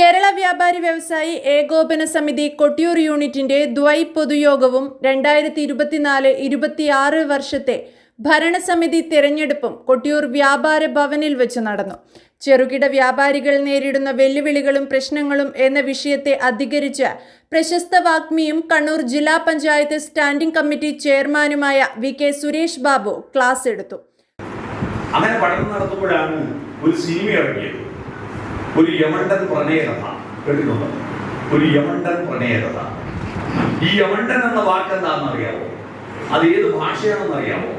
കേരള വ്യാപാരി വ്യവസായി ഏകോപന സമിതി കൊട്ടിയൂർ യൂണിറ്റിന്റെ ദ്വൈ പൊതുയോഗവും രണ്ടായിരത്തി ഇരുപത്തിനാല് ഇരുപത്തിയാറ് വർഷത്തെ ഭരണസമിതി തിരഞ്ഞെടുപ്പും കൊട്ടിയൂർ വ്യാപാര ഭവനിൽ വെച്ച് നടന്നു. ചെറുകിട വ്യാപാരികൾ നേരിടുന്ന വെല്ലുവിളികളും പ്രശ്നങ്ങളും എന്ന വിഷയത്തെ അധികരിച്ച് പ്രശസ്ത വാഗ്മിയും കണ്ണൂർ ജില്ലാ പഞ്ചായത്ത് സ്റ്റാൻഡിംഗ് കമ്മിറ്റി ചെയർമാനുമായ V K Suresh Babu class എടുത്തു. അങ്ങനെ പഠനം നടത്തുമ്പോഴാണ് ഒരു സിനിമ ഇറങ്ങിയത്. ഒരു യമണ്ടൻ പ്രണയകഥ കേട്ടിട്ടുണ്ടോ? ഒരു യമണ്ടൻ പ്രണയകഥ ഈ യമണ്ടൻ എന്ന വാക്ക് എന്താണെന്ന് അറിയാമോ അത് ഏത് ഭാഷയാണെന്ന് അറിയാമോ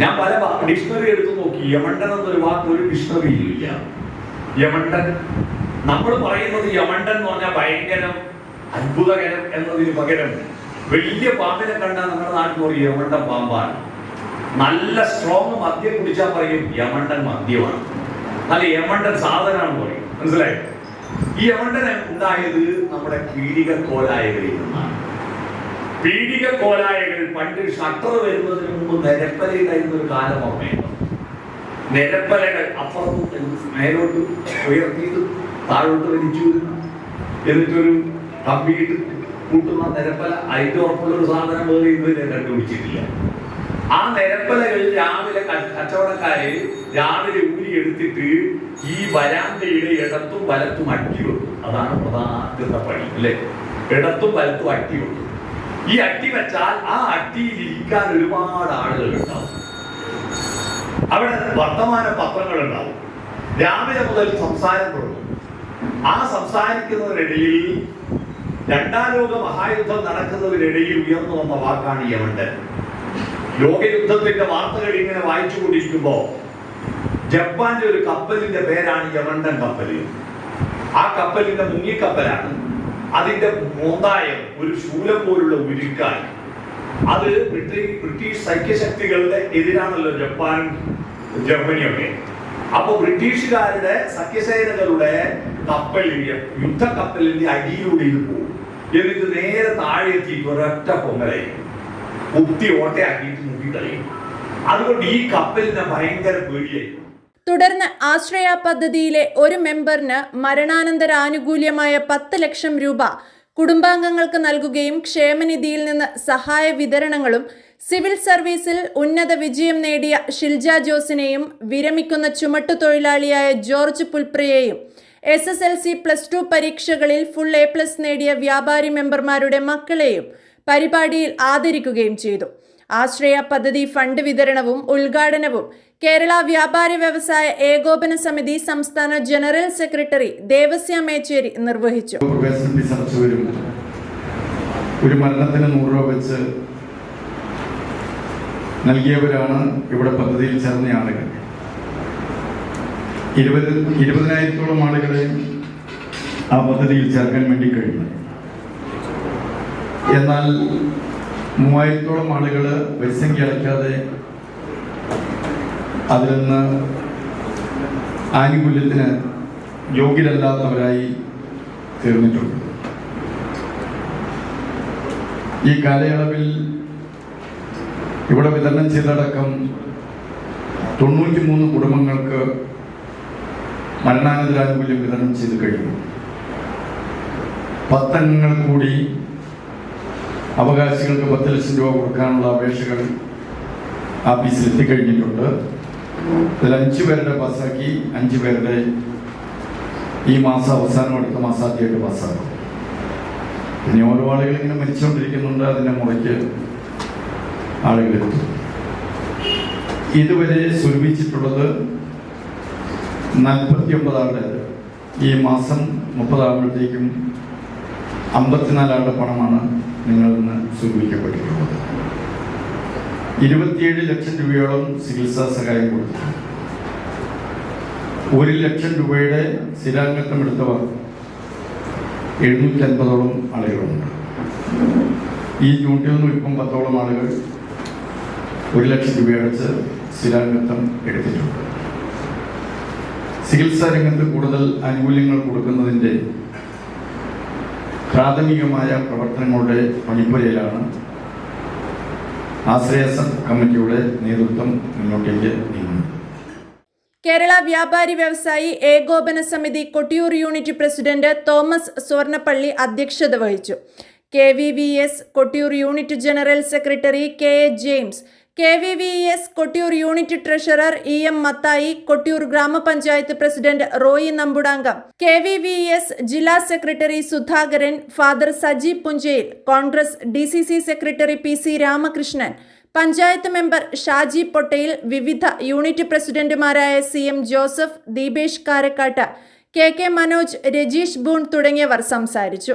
ഞാൻ പല ഡിക്ഷണറി എടുത്തു നോക്കി. യമണ്ടൻ എന്നൊരു വാക്ക് ഒരു ഡിക്ഷണറിയിലും ഇല്ല. യമണ്ടൻ. നമ്മൾ പറയുന്നത് യമണ്ടൻ എന്ന് പറഞ്ഞാൽ ഭയങ്കരം അത്ഭുതകരം എന്നതിന് പകരം വലിയ പാമ്പിനെ കണ്ടാൽ നമ്മുടെ നാട്ടിൽ പറയും യമണ്ടൻ പാമ്പാണ്. നല്ല സ്ട്രോങ് മദ്യം കുടിച്ചാൽ പറയും യമണ്ടൻ മദ്യമാണ്. നല്ല യമണ്ടൻ സാധനമാണെന്ന് പറയും. മനസ്സിലായി? ഈ യമണ്ടൻ ഉണ്ടായത് നമ്മുടെ പീഡിക കോലായകളിൽ നിന്നാണ്. പീഡിക കോലായകൾ പണ്ട് ഷട്ടർ വരുന്നതിന് മുമ്പ് നിരപ്പലയിലായിരുന്ന ഒരു കാലം ഓർമ്മയുണ്ട്? നിരപ്പലകൾ അപ്പുറത്തും മേലോട്ട് ഉയർത്തിയിട്ട് താഴോട്ട് വലിച്ചു എന്നിട്ടൊരു കമ്പിയിട്ട് കൂട്ടുന്ന നിരപ്പല അതിന്റെ ഉറപ്പുള്ള ഒരു സാധനം വേറെ ഇതുവരെ കണ്ടുപിടിച്ചിട്ടില്ല. ആ നിരപ്പലകൾ രാവിലെ കച്ചവടക്കാര് രാവിലെ എടുത്തിട്ട് ഈ വരാന്തയുടെ ഇടത്തും വലത്തും അട്ടി വെക്കും. അതാണ് പ്രധാന പണി അല്ലേ? ഇടത്തും വലത്തും അട്ടി വെക്കും. ഈ അട്ടി വെച്ചാൽ ആ അട്ടിയിൽ ഇരിക്കാൻ ഒരുപാട് ആളുകൾ ഉണ്ടാവും. അവിടെ വർത്തമാന പത്രങ്ങൾ ഉണ്ടാവും. രാവിലെ മുതൽ സംസാരം തുടങ്ങും. ആ സംസാരിക്കുന്നതിനിടയിൽ രണ്ടാം ലോക മഹായുദ്ധം നടക്കുന്നതിനിടയിൽ ഉയർന്നു വന്ന വാക്കാണ് യമണ്ടൻ ലോകയുദ്ധത്തിന്റെ വാർത്തകൾ ഇങ്ങനെ വായിച്ചുകൊണ്ടിരിക്കുമ്പോ ജപ്പാന്റെ ഒരു കപ്പലിന്റെ പേരാണ് യമണ്ടൻ കപ്പൽ ആ കപ്പലിന്റെ മുങ്ങിക്കപ്പലാണ് അതിന്റെ മോന്തായം ഒരു ശൂലം പോലുള്ള ഉരുക്കാൻ. അത് ബ്രിട്ടീഷ് ബ്രിട്ടീഷ് സഖ്യശക്തികളുടെ എതിരാണല്ലോ ജപ്പാൻ ജർമ്മനിയൊക്കെ. അപ്പോൾ ബ്രിട്ടീഷുകാരുടെ സഖ്യസേനകളുടെ കപ്പലിന്റെ യുദ്ധ കപ്പലിന്റെ അടിയിലൂടെ ഇത് പോകും. എന്നിട്ട് നേരെ താഴെ എത്തിയിട്ട് ഒരൊറ്റ പൊങ്ങലായിരിക്കും കുത്തി ഓട്ടയാക്കിയിട്ട് മുക്കിക്കളയും. അതുകൊണ്ട് ഈ കപ്പലിനെ ഭയങ്കര പേടിയായിരിക്കും. തുടർന്ന് ആശ്രയ പദ്ധതിയിലെ ഒരു മെമ്പറിന് മരണാനന്തര ആനുകൂല്യമായ പത്ത് ലക്ഷം രൂപ കുടുംബാംഗങ്ങൾക്ക് നൽകുകയും ക്ഷേമനിധിയിൽ നിന്ന് സഹായ വിതരണങ്ങളും സിവിൽ സർവീസിൽ ഉന്നത വിജയം നേടിയ ഷിൽജ ജോസിനെയും വിരമിക്കുന്ന ചുമട്ടുതൊഴിലാളിയായ George പുൽപ്രിയെയും S S L C plus two പരീക്ഷകളിൽ ഫുൾ എ പ്ലസ് നേടിയ വ്യാപാരി മെമ്പർമാരുടെ മക്കളെയും പരിപാടിയിൽ ആദരിക്കുകയും ചെയ്തു. ആശ്രയ പദ്ധതി ഫണ്ട് വിതരണവും ഉദ്ഘാടനവും കേരള വ്യാപാരി വ്യവസായ ഏകോപന സമിതി സംസ്ഥാന ജനറൽ സെക്രട്ടറി ദേവസ്യ മേച്ചേരി നിർവഹിച്ചു. ഒരു മരണത്തിന് നൂറ് രൂപ വെച്ച് നൽകിയവരാണ് ഇവിടെ പദ്ധതിയിൽ ചേർന്ന ആളുകൾ. ഇരുപത് ഇരുപതിനായിരത്തോളം ആളുകളെ ആ പദ്ധതിയിൽ ചേർക്കാൻ വേണ്ടി കഴിഞ്ഞു. എന്നാൽ മൂവായിരത്തോളം ആളുകൾ വൈസംഖ്യ അടയ്ക്കാതെ അതിൽ നിന്ന് ആനുകൂല്യത്തിന് യോഗ്യരല്ലാത്തവരായി തീർന്നിട്ടുണ്ട്. ഈ കാലയളവിൽ ഇവിടെ വിതരണം ചെയ്തടക്കം തൊണ്ണൂറ്റി മൂന്ന് കുടുംബങ്ങൾക്ക് മരണാനന്തരാനുകൂല്യം വിതരണം ചെയ്ത് കഴിഞ്ഞു. പത്തംഗങ്ങൾ കൂടി അവകാശികൾക്ക് പത്ത് ലക്ഷം രൂപ കൊടുക്കാനുള്ള അപേക്ഷകൾ ആഫീസിൽ എത്തിക്കഴിഞ്ഞിട്ടുണ്ട്. ഇതിൽ അഞ്ചു പേരുടെ പാസ്സാക്കി അഞ്ചു പേരുടെ ഈ മാസം അവസാനം അടുത്ത മാസം ആദ്യമായിട്ട് പാസ്സാക്കും. പിന്നെ ഓരോ ആളുകൾ ഇങ്ങനെ മരിച്ചുകൊണ്ടിരിക്കുന്നുണ്ട് അതിന്റെ മുറയ്ക്ക് ആളുകൾ ഇതുവരെ സ്വരൂപിച്ചിട്ടുള്ളത് നാൽപ്പത്തി ഒമ്പതാളുടെ ഈ മാസം മുപ്പതാകുമ്പോഴത്തേക്കും അമ്പത്തിനാലാളുടെ പണമാണ് നിങ്ങളിൽ നിന്ന് സ്വരൂപിക്കപ്പെട്ടിട്ടുള്ളത് ഇരുപത്തിയേഴ് ലക്ഷം രൂപയോളം ചികിത്സാ സഹായം കൊടുത്തു. ഒരു ലക്ഷം രൂപയുടെ സ്ഥിരാംഗത്വം എടുത്തവർ എഴുന്നൂറ്റി അൻപതോളം ആളുകളുണ്ട്. ഈ നൂറ്റി ഒന്നും ഇപ്പം പത്തോളം ആളുകൾ ഒരു ലക്ഷം രൂപ അടച്ച് സ്ഥിരാംഗത്വം എടുത്തിട്ടുണ്ട്. ചികിത്സാ രംഗത്ത് കൂടുതൽ ആനുകൂല്യങ്ങൾ കൊടുക്കുന്നതിന്റെ പ്രാഥമികമായ പ്രവർത്തനങ്ങളുടെ പണിപ്പുരയിലാണ് ആശ്രയ കമ്മിറ്റിയുടെ നേതൃത്വം മുന്നോട്ടേക്ക് നീങ്ങുന്നു. കേരള വ്യാപാരി വ്യവസായി ഏകോപന സമിതി Kottiyoor unit president Thomas Swarnappally അധ്യക്ഷത വഹിച്ചു. K V V S Kottiyoor unit general secretary K A James K V V S Kottiyoor unit treasurer E M Mathai Kottiyoor ഗ്രാമപഞ്ചായത്ത് president Roy നമ്പുടാംഗം K V V S ജില്ലാ secretary Sudhakaran father Saji Punchel Congress D C C secretary P C Ramakrishnan panchayat member Shaji Pottayil വിവിധ unit പ്രസിഡന്റുമാരായ C M Joseph Deepesh Karakkattu K K Manoj Rajeesh boon തുടങ്ങിയവർ സംസാരിച്ചു.